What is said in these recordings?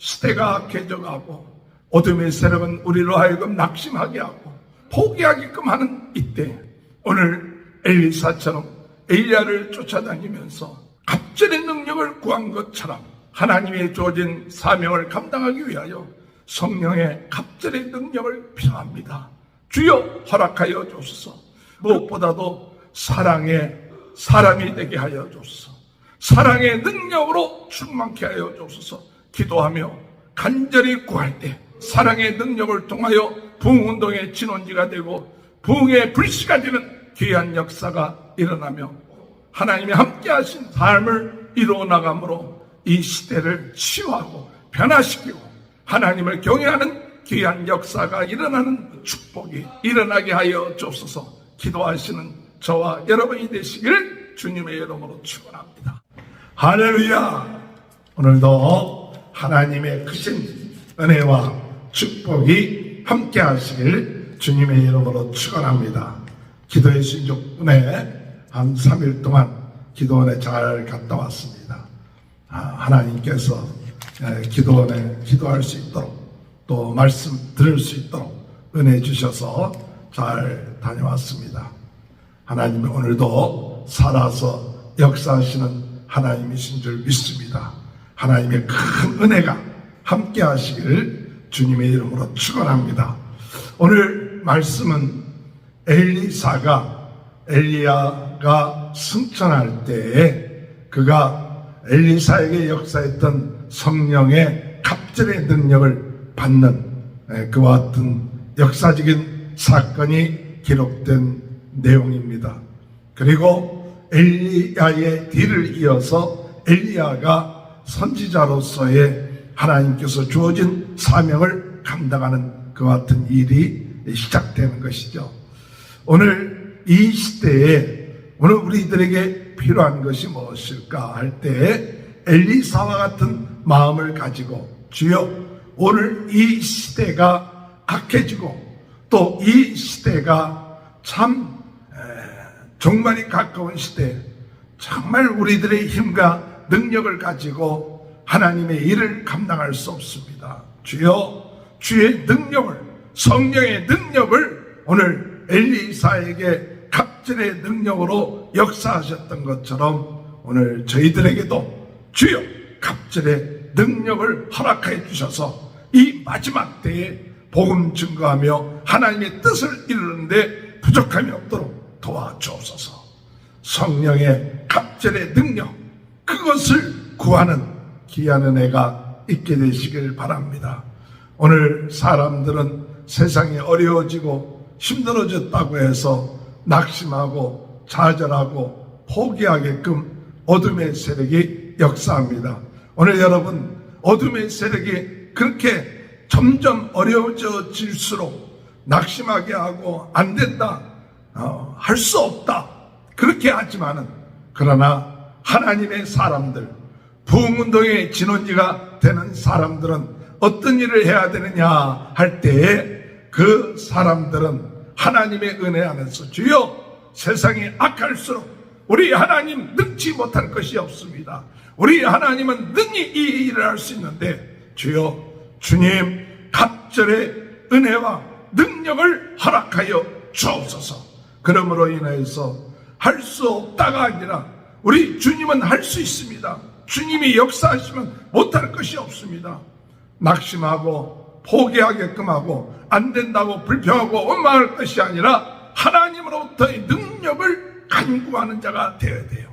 시대가 악해져가고 어둠의 세력은 우리로 하여금 낙심하게 하고 포기하게끔 하는 이때 오늘 엘리사처럼 엘리야를 쫓아다니면서 갑절의 능력을 구한 것처럼 하나님의 주어진 사명을 감당하기 위하여 성령의 갑절의 능력을 필요합니다. 주여 허락하여 주소서. 무엇보다도 사랑의 사람이 되게 하여 주소서. 사랑의 능력으로 충만케 하여 주소서. 기도하며 간절히 구할 때 사랑의 능력을 통하여 부흥운동의 진원지가 되고 부흥의 불씨가 되는 귀한 역사가 일어나며 하나님이 함께 하신 삶을 이루어 나감으로 이 시대를 치유하고 변화시키고 하나님을 경외하는 귀한 역사가 일어나는 축복이 일어나게 하여 주옵소서 기도하시는 저와 여러분이 되시기를 주님의 이름으로 축원합니다. 할렐루야! 오늘도 하나님의 크신 은혜와 축복이 함께 하시길 주님의 이름으로 축원합니다. 기도의 신족분에 한 3일 동안 기도원에 잘 갔다 왔습니다. 아, 하나님께서 에, 기도원에 기도할 수 있도록 또 말씀 들을 수 있도록 은혜 주셔서 잘 다녀왔습니다. 하나님은 오늘도 살아서 역사하시는 하나님이신 줄 믿습니다. 하나님의 큰 은혜가 함께 하시기를 주님의 이름으로 축원합니다. 오늘 말씀은 엘리사가 엘리야가 승천할 때에 그가 엘리사에게 역사했던 성령의 갑절의 능력을 받는 에, 그와 같은 역사적인 사건이 기록된 내용입니다. 그리고 엘리야의 뒤를 이어서 엘리야가 선지자로서의 하나님께서 주어진 사명을 감당하는 그와 같은 일이 시작되는 것이죠. 오늘 이 시대에 오늘 우리들에게 필요한 것이 무엇일까 할 때 엘리사와 같은 마음을 가지고 주여 오늘 이 시대가 악해지고 또 이 시대가 참 에, 종말이 가까운 시대 정말 우리들의 힘과 능력을 가지고 하나님의 일을 감당할 수 없습니다. 주여 주의 능력을 성령의 능력을 오늘 엘리사에게 갑절의 능력으로 역사하셨던 것처럼 오늘 저희들에게도 주여 갑절의 능력을 허락해 주셔서 이 마지막 때에 복음 증거하며 하나님의 뜻을 이루는데 부족함이 없도록 도와주옵소서. 성령의 갑절의 능력 그것을 구하는 귀한 은혜가 있게 되시길 바랍니다. 오늘 사람들은 세상이 어려워지고 힘들어졌다고 해서 낙심하고 좌절하고 포기하게끔 어둠의 세력이 역사합니다. 오늘 여러분 어둠의 세력이 그렇게 점점 어려워질수록 낙심하게 하고 안 된다, 어, 할 수 없다 그렇게 하지만은 그러나 하나님의 사람들 부흥운동의 진원지가 되는 사람들은 어떤 일을 해야 되느냐 할 때에 그 사람들은 하나님의 은혜 안에서 주여 세상이 악할수록 우리 하나님 능치 못할 것이 없습니다. 우리 하나님은 능히 이 일을 할 수 있는데 주여 주님 갑절의 은혜와 능력을 허락하여 주옵소서. 그러므로 인해서 할 수 없다가 아니라 우리 주님은 할 수 있습니다. 주님이 역사하시면 못할 것이 없습니다. 낙심하고 포기하게끔 하고 안 된다고 불평하고 원망할 것이 아니라 하나님으로부터의 능력을 간구하는 자가 되어야 돼요.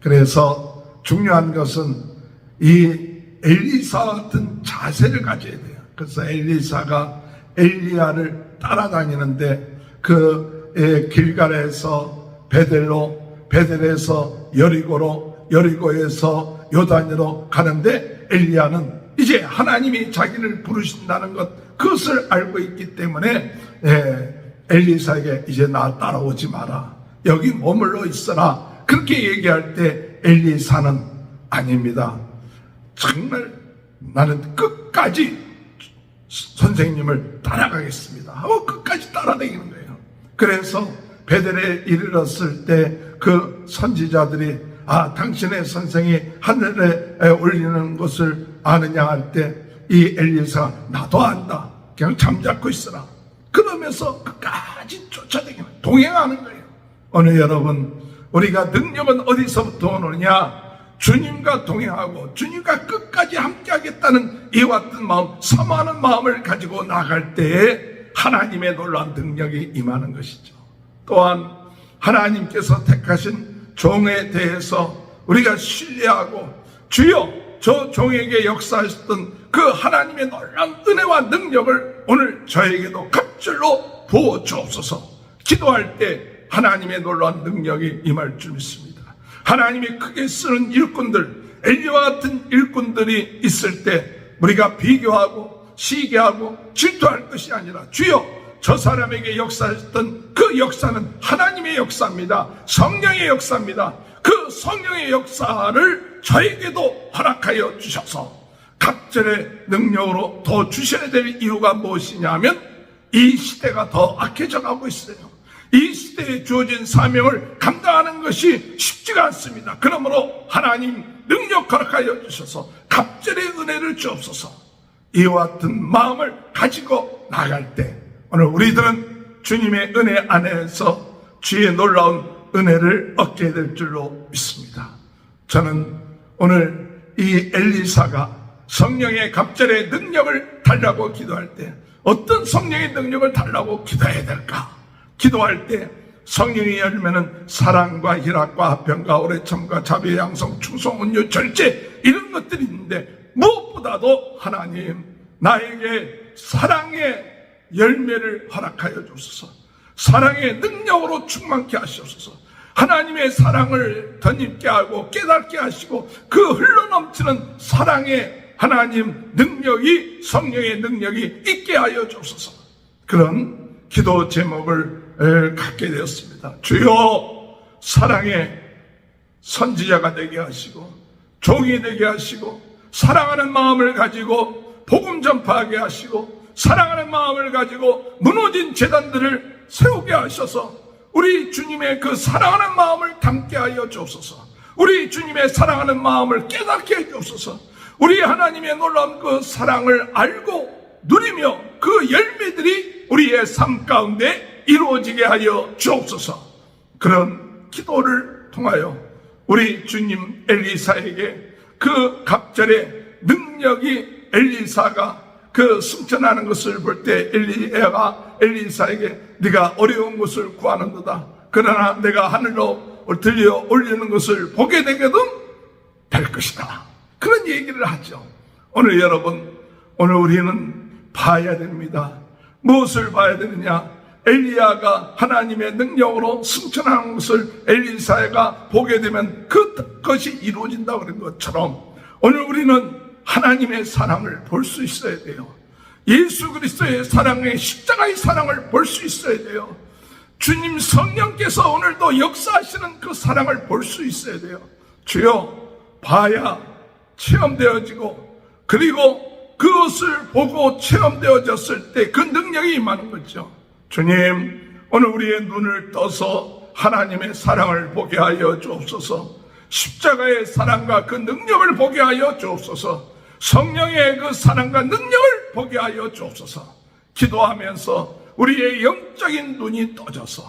그래서 중요한 것은 이 엘리사 같은 자세를 가져야 돼요. 그래서 엘리사가 엘리야를 따라다니는데 그 에, 길갈에서 베델로 베델에서 여리고로 여리고에서 요단으로 가는데 엘리야는 이제 하나님이 자기를 부르신다는 것 그것을 알고 있기 때문에 에, 엘리사에게 이제 나 따라오지 마라 여기 머물러 있어라 그렇게 얘기할 때 엘리사는 아닙니다. 정말 나는 끝까지 선생님을 따라가겠습니다. 하고 끝까지 따라다니는 거예요. 그래서 베델에 이르렀을 때 그 선지자들이 아 당신의 선생이 하늘에 올리는 것을 아느냐 할 때 이 엘리사가 나도 안다. 그냥 잠자코 있어라. 그러면서 끝까지 쫓아다니는 동행하는 거예요. 오늘 여러분 우리가 능력은 어디서부터 오느냐? 주님과 동행하고 주님과 끝까지 함께하겠다는 이와 같은 마음, 사모하는 마음을 가지고 나갈 때에 하나님의 놀라운 능력이 임하는 것이죠. 또한 하나님께서 택하신 종에 대해서 우리가 신뢰하고 주여 저 종에게 역사하셨던 그 하나님의 놀라운 은혜와 능력을 오늘 저에게도 갑절로 부어 주옵소서 기도할 때 하나님의 놀라운 능력이 임할 줄 믿습니다. 하나님이 크게 쓰는 일꾼들, 엘리와 같은 일꾼들이 있을 때 우리가 비교하고 시기하고 질투할 것이 아니라 주여 저 사람에게 역사했던 그 역사는 하나님의 역사입니다. 성령의 역사입니다. 그 성령의 역사를 저에게도 허락하여 주셔서 각절의 능력으로 더 주셔야 될 이유가 무엇이냐면 이 시대가 더 악해져 가고 있어요. 이 시대에 주어진 사명을 감당하는 것이 쉽지가 않습니다. 그러므로 하나님 능력 허락하여 주셔서 갑절의 은혜를 주옵소서 이와 같은 마음을 가지고 나갈 때 오늘 우리들은 주님의 은혜 안에서 주의 놀라운 은혜를 얻게 될 줄로 믿습니다. 저는 오늘 이 엘리사가 성령의 갑절의 능력을 달라고 기도할 때 어떤 성령의 능력을 달라고 기도해야 될까? 기도할 때 성령이 열면은 사랑과 희락과 화평과 오래참과 자비의 양성, 충성, 온유, 절제 이런 것들이 있는데 무엇보다도 하나님 나에게 사랑의 열매를 허락하여 주소서. 사랑의 능력으로 충만케 하시옵소서. 하나님의 사랑을 덧입게 하고 깨닫게 하시고 그 흘러넘치는 사랑의 하나님 능력이 성령의 능력이 있게 하여 주옵소서. 그런 기도 제목을 에, 갖게 되었습니다. 주여 사랑의 선지자가 되게 하시고 종이 되게 하시고 사랑하는 마음을 가지고 복음 전파하게 하시고 사랑하는 마음을 가지고 무너진 재단들을 세우게 하셔서 우리 주님의 그 사랑하는 마음을 담게 하여 주옵소서. 우리 주님의 사랑하는 마음을 깨닫게 해 주옵소서. 우리 하나님의 놀라운 그 사랑을 알고 누리며 그 열매들이 우리의 삶 가운데 이루어지게 하여 주옵소서. 그런 기도를 통하여 우리 주님 엘리사에게 그 갑절의 능력이 엘리사가 그 승천하는 것을 볼 때 엘리야가 엘리사에게 네가 어려운 것을 구하는도다. 그러나 내가 하늘로 들려 올리는 것을 보게 되거든 될 것이다. 그런 얘기를 하죠. 오늘 여러분, 오늘 우리는 봐야 됩니다. 무엇을 봐야 되느냐? 엘리야가 하나님의 능력으로 승천하는 것을 엘리사가 보게 되면 그 것이 이루어진다 그런 것처럼 오늘 우리는 하나님의 사랑을 볼 수 있어야 돼요. 예수 그리스도의 사랑의 십자가의 사랑을 볼 수 있어야 돼요. 주님 성령께서 오늘도 역사하시는 그 사랑을 볼 수 있어야 돼요. 주여 봐야 체험되어지고 그리고 그것을 보고 체험되어졌을 때 그 능력이 임하는 거죠. 주님 오늘 우리의 눈을 떠서 하나님의 사랑을 보게 하여 주옵소서. 십자가의 사랑과 그 능력을 보게 하여 주옵소서. 성령의 그 사랑과 능력을 보게 하여 주옵소서. 기도하면서 우리의 영적인 눈이 떠져서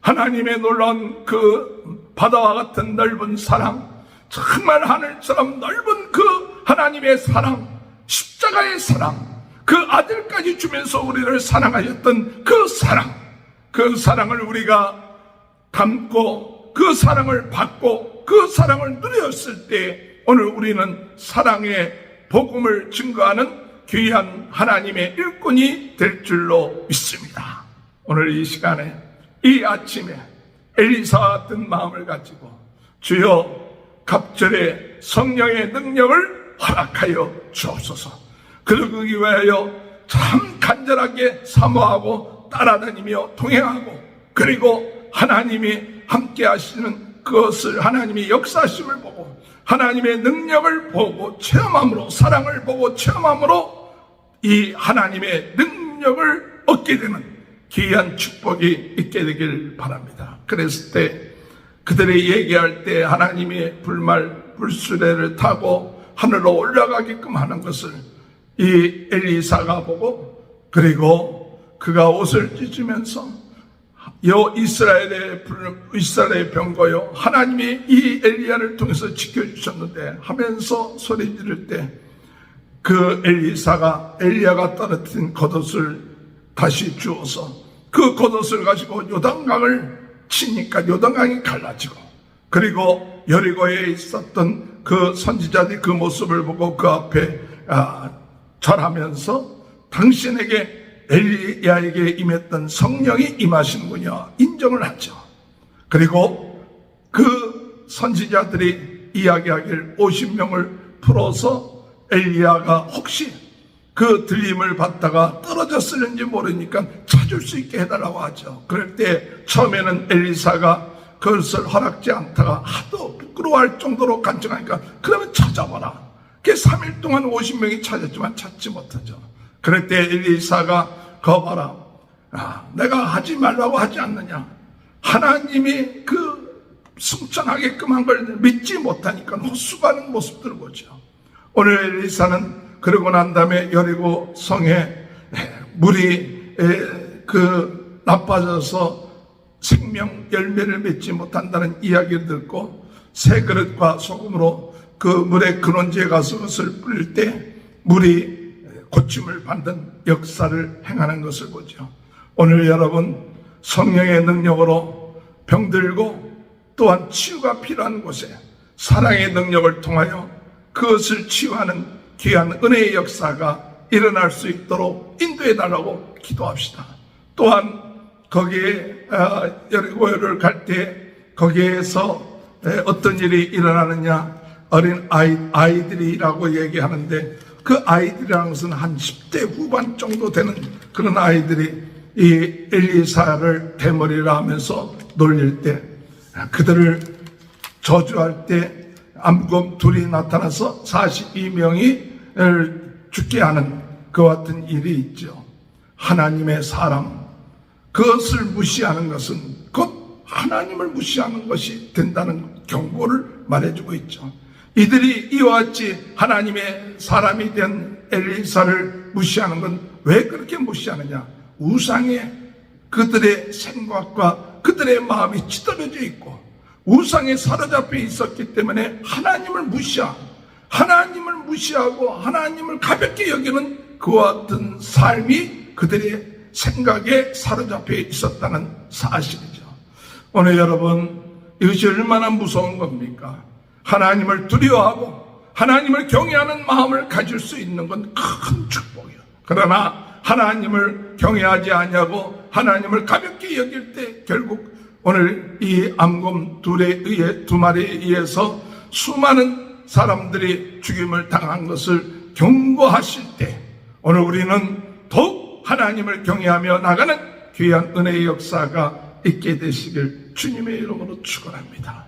하나님의 놀라운 그 바다와 같은 넓은 사랑, 정말 하늘처럼 넓은 그 하나님의 사랑, 십자가의 사랑, 그 아들까지 주면서 우리를 사랑하셨던 그 사랑, 그 사랑을 우리가 담고 그 사랑을 받고 그 사랑을 누렸을 때 오늘 우리는 사랑의 복음을 증거하는 귀한 하나님의 일꾼이 될 줄로 믿습니다. 오늘 이 시간에 이 아침에 엘리사와 같은 마음을 가지고 주여 갑절의 성령의 능력을 허락하여 주옵소서. 그러기 위하여 참 간절하게 사모하고 따라다니며 동행하고 그리고 하나님이 함께 하시는 그것을 하나님이 역사심을 보고 하나님의 능력을 보고 체험함으로 사랑을 보고 체험함으로 이 하나님의 능력을 얻게 되는 귀한 축복이 있게 되길 바랍니다. 그랬을 때 그들이 얘기할 때 하나님의 불말 불수레를 타고 하늘로 올라가게끔 하는 것을 이 엘리사가 보고 그리고 그가 옷을 찢으면서 여 이스라엘의 불- 이스라엘의 병거요. 하나님이 이 엘리야를 통해서 지켜주셨는데 하면서 소리 지를 때 그 엘리사가 엘리야가 떨어뜨린 겉옷을 다시 주어서 그 겉옷을 가지고 요단강을 치니까 요단강이 갈라지고 그리고 여리고에 있었던 그 선지자들이 그 모습을 보고 그 앞에 아, 절하면서 당신에게 엘리야에게 임했던 성령이 임하시는군요 인정을 하죠 그리고 그 선지자들이 이야기하길 50명을 풀어서 엘리야가 혹시 그 들림을 받다가 떨어졌을는지 모르니까 찾을 수 있게 해달라고 하죠. 그럴 때 처음에는 엘리사가 그것을 허락지 않다가 하도 부끄러워할 정도로 간청하니까 그러면 찾아봐라. 그게 3일 동안 50명이 찾았지만 찾지 못하죠. 때 엘리사가 거봐라. 아, 내가 하지 말라고 하지 않느냐. 하나님이 그 승천하게끔 한 걸 믿지 못하니까 헛수고하는 모습들을 보죠. 오늘 엘리사는 그러고 난 다음에 여리고 성에 물이 에, 그 나빠져서 생명 열매를 맺지 못한다는 이야기를 듣고 새 그릇과 소금으로 그 물의 근원지에 가서 그것을 뿌릴 때 물이 고침을 받는 역사를 행하는 것을 보죠. 오늘 여러분 성령의 능력으로 병들고 또한 치유가 필요한 곳에 사랑의 능력을 통하여 그것을 치유하는 귀한 은혜의 역사가 일어날 수 있도록 인도해 달라고 기도합시다. 또한 거기에 어, 여리고를 갈 때 거기에서 에, 어떤 일이 일어나느냐 어린 아이, 아이들이라고 얘기하는데 그 아이들이라는 것은 한 10대 후반 정도 되는 그런 아이들이 이 엘리사를 대머리라 하면서 놀릴 때 그들을 저주할 때 암검 둘이 나타나서 42명이 죽게 하는 그 같은 일이 있죠. 하나님의 사람, 그것을 무시하는 것은 곧 하나님을 무시하는 것이 된다는 경고를 말해주고 있죠. 이들이 이와 같이 하나님의 사람이 된 엘리사를 무시하는 건 왜 그렇게 무시하느냐? 우상에 그들의 생각과 그들의 마음이 찌들어져 있고 우상에 사로잡혀 있었기 때문에 하나님을 무시하고 하나님을 무시하고 하나님을 가볍게 여기는 그와 같은 삶이 그들의 생각에 사로잡혀 있었다는 사실이죠. 오늘 여러분 이것이 얼마나 무서운 겁니까? 하나님을 두려워하고 하나님을 경외하는 마음을 가질 수 있는 건 큰 축복이에요. 그러나 하나님을 경외하지 않냐고 하나님을 가볍게 여길 때 결국 오늘 이 암곰 둘에 의해 두 마리에 의해서 수많은 사람들이 죽임을 당한 것을 경고하실 때 오늘 우리는 더욱 하나님을 경외하며 나가는 귀한 은혜의 역사가 있게 되시길 주님의 이름으로 축원합니다.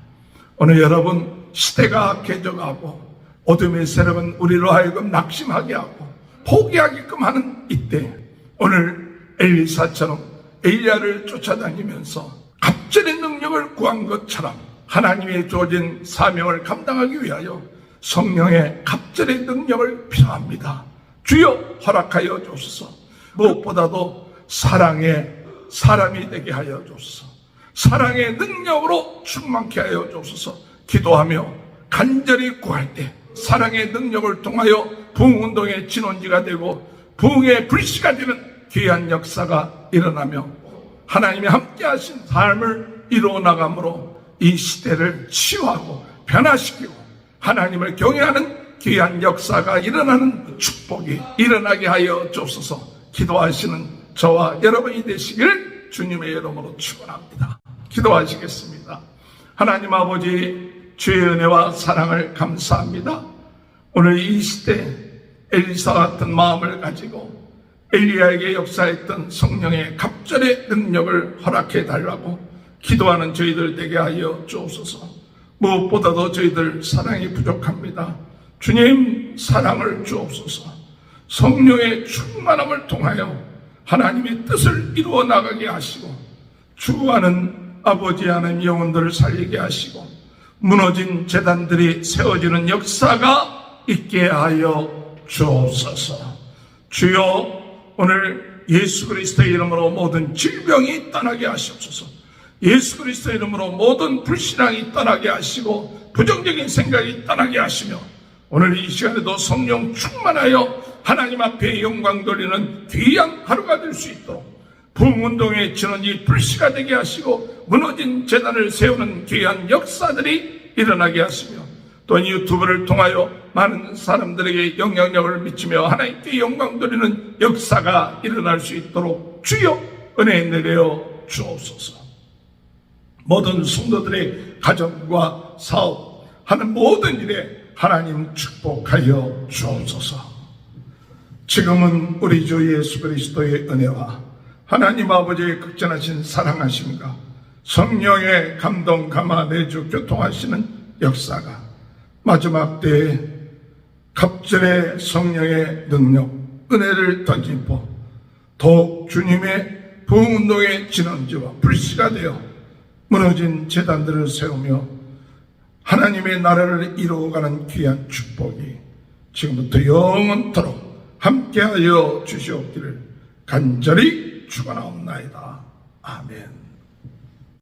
오늘 여러분 시대가 악해져가고 어둠의 세력은 우리로 하여금 낙심하게 하고 포기하게끔 하는 이때 오늘 엘리사처럼 엘리야를 쫓아다니면서 갑절의 능력을 구한 것처럼 하나님의 주어진 사명을 감당하기 위하여 성령의 갑절의 능력을 필요합니다. 주여 허락하여 주소서. 무엇보다도 사랑의 사람이 되게 하여 주소서. 사랑의 능력으로 충만케 하여 주소서. 기도하며 간절히 구할 때 사랑의 능력을 통하여 부흥운동의 진원지가 되고 부흥의 불씨가 되는 귀한 역사가 일어나며 하나님이 함께 하신 삶을 이루어 나감으로 이 시대를 치유하고 변화시키고 하나님을 경외하는 귀한 역사가 일어나는 축복이 일어나게 하여 주옵소서 기도하시는 저와 여러분이 되시길 주님의 이름으로 축원합니다. 기도하시겠습니다. 하나님 아버지 주의 은혜와 사랑을 감사합니다. 오늘 이 시대 엘리사 같은 마음을 가지고 엘리야에게 역사했던 성령의 갑절의 능력을 허락해 달라고 기도하는 저희들 되게 하여 주옵소서. 무엇보다도 저희들 사랑이 부족합니다. 주님 사랑을 주옵소서. 성령의 충만함을 통하여 하나님의 뜻을 이루어 나가게 하시고 죽어가는 아버지 하나님 영혼들을 살리게 하시고 무너진 재단들이 세워지는 역사가 있게 하여 주옵소서. 주여 오늘 예수 그리스도의 이름으로 모든 질병이 떠나게 하시옵소서. 예수 그리스도의 이름으로 모든 불신앙이 떠나게 하시고 부정적인 생각이 떠나게 하시며 오늘 이 시간에도 성령 충만하여 하나님 앞에 영광 돌리는 귀한 하루가 될 수 있도록 부흥운동의 진원이 불씨가 되게 하시고 무너진 재단을 세우는 귀한 역사들이 일어나게 하시며 또이 유튜브를 통하여 많은 사람들에게 영향력을 미치며 하나님께 영광 돌리는 역사가 일어날 수 있도록 주여 은혜 내려 주옵소서. 모든 성도들의 가정과 사업 하는 모든 일에 하나님 축복하여 주옵소서. 지금은 우리 주 예수 그리스도의 은혜와 하나님 아버지의 극전하신 사랑하심과 성령의 감동 감화 내주 교통하시는 역사가 마지막 때에 갑절의 성령의 능력 은혜를 던지고 더욱 주님의 부흥운동의 진원지와 불씨가 되어 무너진 재단들을 세우며 하나님의 나라를 이루어가는 귀한 축복이 지금부터 영원토록 함께하여 주시옵기를 간절히 축원하옵나이다. 아멘.